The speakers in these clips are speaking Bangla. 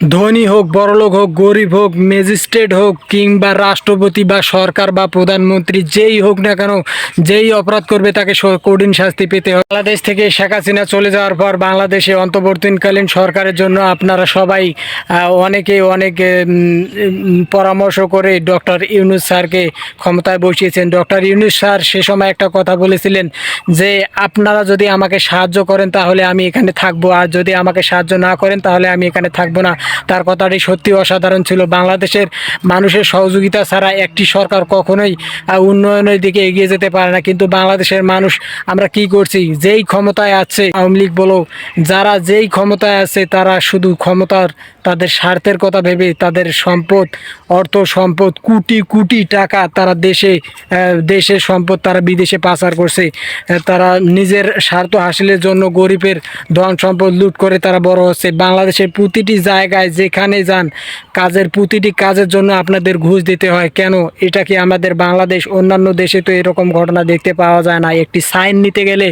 ধনী হোক বড়লোক হোক, গরিব হোক, ম্যাজিস্ট্রেট হোক কিংবা রাষ্ট্রপতি বা সরকার বা প্রধানমন্ত্রী, যেই হোক না কেন, যেই অপরাধ করবে তাকে কঠিন শাস্তি পেতে হবে। বাংলাদেশ থেকে শেখ হাসিনা চলে যাওয়ার পর বাংলাদেশে অন্তর্বর্তীকালীন সরকারের জন্য আপনারা সবাই অনেকে অনেক পরামর্শ করে ডক্টর ইউনুস স্যারকে ক্ষমতায় বসিয়েছেন। ডক্টর ইউনুস স্যার সে সময় একটা কথা বলেছিলেন যে, আপনারা যদি আমাকে সাহায্য করেন তাহলে আমি এখানে থাকব, আর যদি আমাকে সাহায্য না করেন তাহলে আমি এখানে থাকব না। তার কথাটি সত্যি অসাধারণ ছিল। বাংলাদেশের মানুষের সহযোগিতা ছাড়া একটি সরকার কখনোই উন্নয়নের দিকে এগিয়ে যেতে পারে না। কিন্তু বাংলাদেশের মানুষ, আমরা কি করছি? যেই ক্ষমতায় আছে, আওয়ামী লীগ বলো, যারা যেই ক্ষমতায় আছে, তারা শুধু ক্ষমতার, তাদের স্বার্থের কথা ভেবে, তাদের সম্পদ, অর্থ সম্পদ, কোটি কোটি টাকা তারা দেশে দেশের সম্পদ তারা বিদেশে পাচার করছে। তারা নিজের স্বার্থ হাসিলের জন্য গরিবের ধন সম্পদ লুট করে তারা বড় হচ্ছে। বাংলাদেশের প্রতিটি জায়গায় যেখানে যান, কাজের প্রতিটি কাজের জন্য আপনাদের ঘুষ দিতে হয়। কেন? এটা কি আমাদের বাংলাদেশ, অন্যান্য দেশে তো এরকম ঘটনা দেখতে পাওয়া যায় না। একটি সাইন নিতে গেলে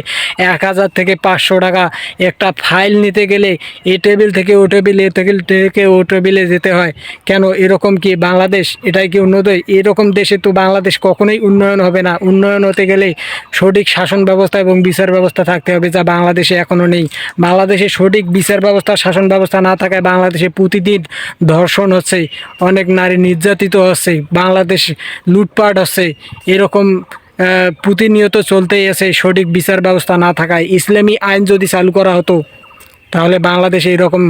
এক হাজার থেকে পাঁচশো টাকা, একটা ফাইল নিতে গেলে এ টেবিল থেকে ও টেবিল, এ টেবিল থেকে ও টেবিলে যেতে হয়। কেন? এরকম কি বাংলাদেশ? এটাই কি উন্নত এরকম দেশে তো বাংলাদেশ কখনোই উন্নয়ন হবে না। উন্নয়ন হতে গেলে সঠিক শাসন ব্যবস্থা এবং বিচার ব্যবস্থা থাকতে হবে, যা বাংলাদেশে এখনও নেই। বাংলাদেশে সঠিক বিচার ব্যবস্থা, শাসন ব্যবস্থা না থাকায় বাংলাদেশে প্রতিদিন ধর্ষণ হচ্ছে, অনেক নারী নির্যাতিত হচ্ছে, বাংলাদেশ লুটপাট হচ্ছে, এরকম প্রতিনিয়ত চলতেই আছে সঠিক বিচার ব্যবস্থা না থাকায়। ইসলামী আইন যদি চালু করা হতো তাহলে বাংলাদেশে এরকম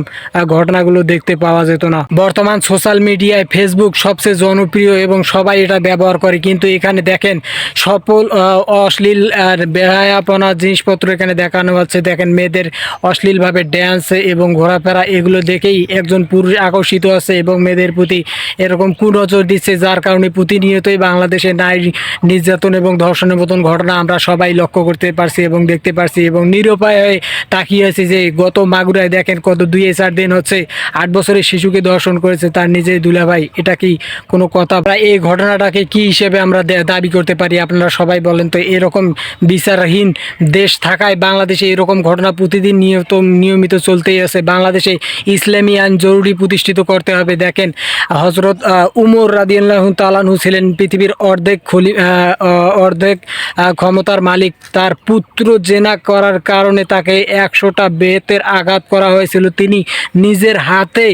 ঘটনাগুলো দেখতে পাওয়া যেত না। বর্তমান সোশ্যাল মিডিয়ায় ফেসবুক সবচেয়ে জনপ্রিয় এবং সবাই এটা ব্যবহার করে। কিন্তু এখানে দেখেন, সফল অশ্লীল আর বেহায়াপনা জিনিসপত্র এখানে দেখানো হচ্ছে। দেখেন, মেয়েদের অশ্লীলভাবে ড্যান্স এবং ঘোরাফেরা এগুলো দেখেই একজন পুরুষ আকর্ষিত আছে এবং মেয়েদের প্রতি এরকম কুনজর দিচ্ছে, যার কারণে প্রতিনিয়তই বাংলাদেশে নারী নির্যাতন এবং ধর্ষণের মতন ঘটনা আমরা সবাই লক্ষ্য করতে পারছি এবং দেখতে পারছি এবং নিরুপায় হয়ে তাকিয়ে যে গত মাগুরায় দেখেন কত দুই চার দিন হচ্ছে আট বছরের শিশুকে দর্শন করেছে তার নিজেই দুলাভাই। এটা কি কোনো কথা? এই ঘটনাটাকে কি হিসেবে আমরা দাবি করতে পারি? আপনারা সবাই বলেন তো, এরকম বিচারহীন দেশ থাকায় বাংলাদেশে এরকম ঘটনা প্রতিদিন নিয়ত নিয়মিত চলতেই আছে। বাংলাদেশে ইসলামী আইন জরুরি প্রতিষ্ঠিত করতে হবে। দেখেন হজরত উমর রাদিয়াল্লাহু তালানহু ছিলেন পৃথিবীর অর্ধেক খলি অর্ধেক ক্ষমতার মালিক। তার পুত্র জেনা করার কারণে তাকে একশোটা বেতের আঘাত করা হয়েছিল। তিনি নিজের হাতে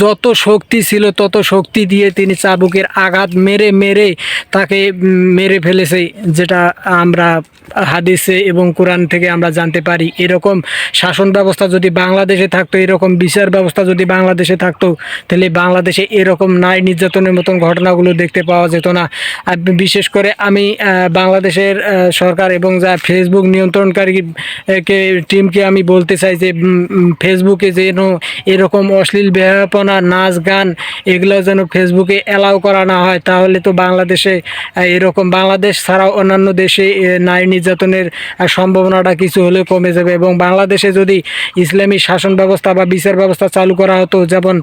যত শক্তি ছিল তত শক্তি দিয়ে তিনি চাবুকের আঘাত মেরে মেরে তাকে মেরে ফেলেছে, যেটা আমরা হাদিসে এবং কোরআন থেকে আমরা জানতে পারি। এরকম শাসন ব্যবস্থা যদি বাংলাদেশে থাকতো, এরকম বিচার ব্যবস্থা যদি বাংলাদেশে থাকতো, তাহলে বাংলাদেশে এরকম নারী নির্যাতনের মতন ঘটনাগুলো দেখতে পাওয়া যেত না। বিশেষ করে আমি বাংলাদেশের সরকার এবং যা ফেসবুক নিয়ন্ত্রণকারী কে টিমকে আমি বলতে চাই যে ফেসবুকে যেন এরকম অশ্লীল বেহাপনা নাচ, গান এগুলো যেন ফেসবুকে অ্যালাউ করা না হয়, তাহলে তো বাংলাদেশে এরকম বাংলাদেশ ছাড়াও অন্যান্য দেশে নারী নির্যাতনের সম্ভাবনাটা কিছু হলেও কমে যাবে এবং বাংলাদেশে যদি ইসলামী শাসন ব্যবস্থা বা বিচার ব্যবস্থা চালু করা হতো, যেমন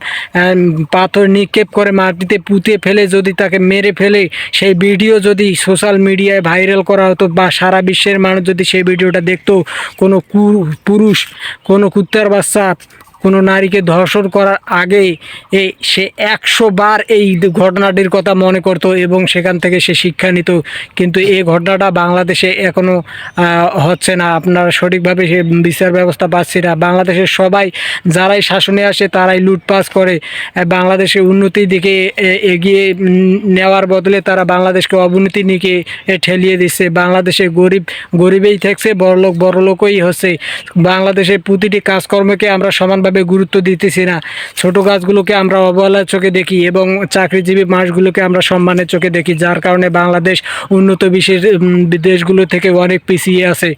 পাথর নিক্ষেপ করে মাটিতে পুঁতে ফেলে যদি তাকে মেরে ফেলে, সেই ভিডিও যদি সোশ্যাল মিডিয়ায় ভাইরাল করা হতো বা সারা বিশ্বের মানুষ যদি সেই ভিডিওটা দেখতো, কোনো পুরুষ, কোনো কুত্তার বাচ্চা কোনো নারীকে ধর্ষণ করার আগে এই সে একশো বার এই ঘটনাটির কথা মনে করতো এবং সেখান থেকে সে শিক্ষা নিত। কিন্তু এই ঘটনাটা বাংলাদেশে এখনও হচ্ছে না। আপনারা সঠিকভাবে সে বিচার ব্যবস্থা পাচ্ছি না। বাংলাদেশের সবাই যারাই শাসনে আসে তারাই লুটপাস করে। আহ, বাংলাদেশের উন্নতির দিকে এগিয়ে নেওয়ার বদলে তারা বাংলাদেশকে অবনতি নিকে ঠেলিয়ে দিচ্ছে। বাংলাদেশে গরিব গরিবেই থাকছে বড়লোক বড়লোকই হচ্ছে। বাংলাদেশের প্রতিটি কাজকর্মকে আমরা সমানভাবে গুরুত্ব দিতেছি না। ছোট গাছগুলোকে আমরা অবহেলার চোখে দেখি এবং চাকরিজীবী মাসগুলোকে আমরা সম্মানের চোখে দেখি, যার কারণে বাংলাদেশ উন্নত বিশ্বের দেশগুলো থেকে অনেক পিছিয়ে আছে।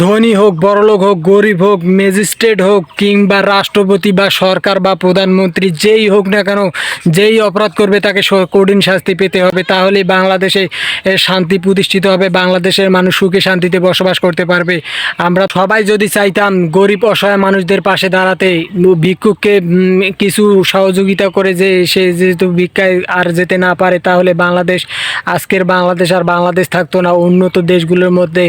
ধনী হোক বড়লোক হোক, গরিব হোক, ম্যাজিস্ট্রেট হোক কিংবা রাষ্ট্রপতি বা সরকার বা প্রধানমন্ত্রী, যেই হোক না কেন, যেই অপরাধ করবে তাকে কঠিন শাস্তি পেতে হবে। তাহলেই বাংলাদেশে শান্তি প্রতিষ্ঠিত হবে, বাংলাদেশের মানুষ সুখে শান্তিতে বসবাস করতে পারবে। আমরা সবাই যদি চাইতাম গরিব, অসহায় মানুষদের পাশে দাঁড়াতে, ভিক্ষুককে কিছু সহযোগিতা করে যে, সে যেহেতু ভিক্ষায় আর যেতে না পারে, তাহলে বাংলাদেশ, আজকের বাংলাদেশ আর বাংলাদেশ থাকতো না। উন্নত দেশগুলোর মধ্যে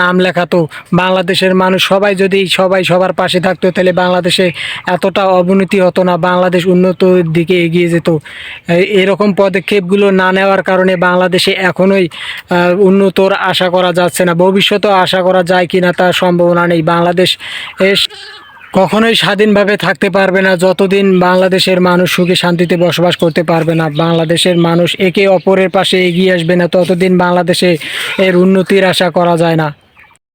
নাম লেখাতো। বাংলাদেশের মানুষ সবাই যদি সবাই সবার পাশে থাকতো, তাহলে বাংলাদেশে এতটা অবনতি হতো না, বাংলাদেশ উন্নতর দিকে এগিয়ে যেত। এরকম পদক্ষেপগুলো না নেওয়ার কারণে বাংলাদেশে এখনোই উন্নতর আশা করা যাচ্ছে না। ভবিষ্যতেও আশা করা যায় কি না তার সম্ভাবনা নেই। বাংলাদেশ কখনোই স্বাধীনভাবে থাকতে পারবে না, যতদিন বাংলাদেশের মানুষ সুখে শান্তিতে বসবাস করতে পারবে না। বাংলাদেশের মানুষ একে অপরের পাশে এগিয়ে আসবে না, ততদিন বাংলাদেশে এর উন্নতির আশা করা যায় না।